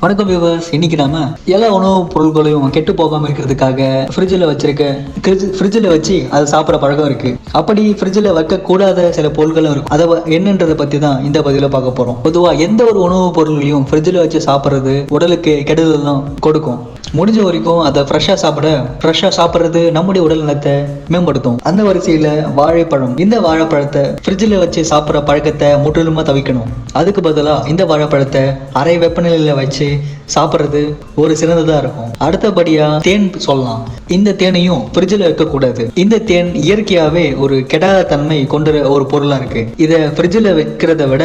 வணக்கம் வியூவர்ஸ் இன்னைக்கு நாம எல்லா உணவுப் பொருட்களையும் கெட்டு போகாம இருக்கிறதுக்காக ஃப்ரிட்ஜில் வச்சிருக்க ஃப்ரிட்ஜில் வச்சு அதை சாப்பிட்ற பழக்கம் இருக்கு. அப்படி ஃப்ரிட்ஜில் வைக்க கூடாத சில பொருட்களும் இருக்கும் அதை வ- என்னன்றதை பத்தி தான் இந்த பதிவில் பார்க்க போறோம். பொதுவாக எந்த ஒரு உணவுப் பொருள்களையும் ஃப்ரிட்ஜில் வச்சு சாப்பிட்றது உடலுக்கு கெடுதல் தான் கொடுக்கும். முடிஞ்ச வரைக்கும் அதை ஃப்ரெஷ்ஷாக சாப்பிட ஃப்ரெஷ்ஷாக சாப்பிட்றது நம்முடைய உடல் நலத்தை மேம்படுத்தும். அந்த வரிசையில் வாழைப்பழம். இந்த வாழைப்பழத்தை ஃப்ரிட்ஜில் வச்சு சாப்பிட்ற பழக்கத்தை முற்றிலுமாக தவிக்கணும். அதுக்கு பதிலாக இந்த வாழைப்பழத்தை அரை வெப்பநிலையில் வச்சு சாப்பிட்றது ஒரு சிறந்ததாக இருக்கும். அடுத்தபடியாக தேன் சொல்லலாம். இந்த தேனையும் ஃப்ரிட்ஜில் வைக்கக்கூடாது இந்த தேன் இயற்கையாகவே ஒரு கெடாத தன்மை கொண்ட ஒரு பொருளாக இருக்குது இதை ஃப்ரிட்ஜில் வைக்கிறத விட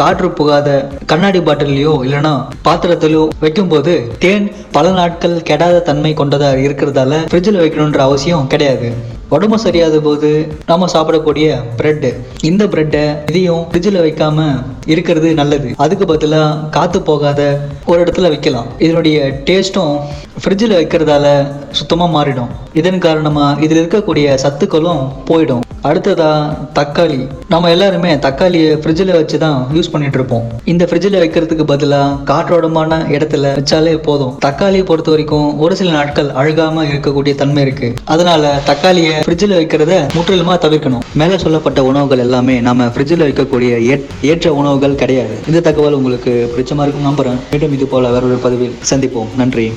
காற்று புகாத கண்ணாடி பாட்டிலையோ இல்லைன்னா பாத்திரத்திலோ வைக்கும்போது தேன் பல நாட்கள் கெடாத தன்மை கொண்டதா இருக்கிறதால ஃப்ரிட்ஜில் வைக்கணுன்ற அவசியம் கிடையாது. உடம்பு சரியாத போது நாம சாப்பிடக்கூடிய பிரெட் இந்த பிரெட்டை இதையும் ஃப்ரிட்ஜில் வைக்காம இருக்கிறது நல்லது. அதுக்கு பதிலாக காத்து போகாத ஒரு இடத்துல வைக்கலாம். இதனுடைய டேஸ்ட்டும் ஃப்ரிட்ஜில் வைக்கிறதால சுத்தமாக மாறிடும். இதன் காரணமாக இதில் இருக்கக்கூடிய சத்துக்களும் போயிடும். அடுத்ததா தக்காளி. நம்ம எல்லாருமே தக்காளியை ஃப்ரிட்ஜில் வச்சு தான் யூஸ் பண்ணிட்டு இருப்போம். இந்த ஃப்ரிட்ஜில் வைக்கிறதுக்கு பதிலாக காற்றோடமான இடத்துல வச்சாலே போதும். தக்காளியை பொறுத்த வரைக்கும் ஒரு சில நாட்கள் அழுகாம இருக்கக்கூடிய தன்மை இருக்கு. அதனால தக்காளியை ஃப்ரிட்ஜில் வைக்கிறத முற்றிலுமா தவிர்க்கணும். மேலே சொல்லப்பட்ட உணவுகள் எல்லாமே நம்ம ஃப்ரிட்ஜில் வைக்கக்கூடிய ஏற்- ஏற்ற உணவுகள் கிடையாது. இந்த தகவல் உங்களுக்கு பிடிச்சமா இருக்கும் நம்புறேன். மீண்டும் இது போல வேற ஒரு பதிவில் சந்திப்போம். நன்றி.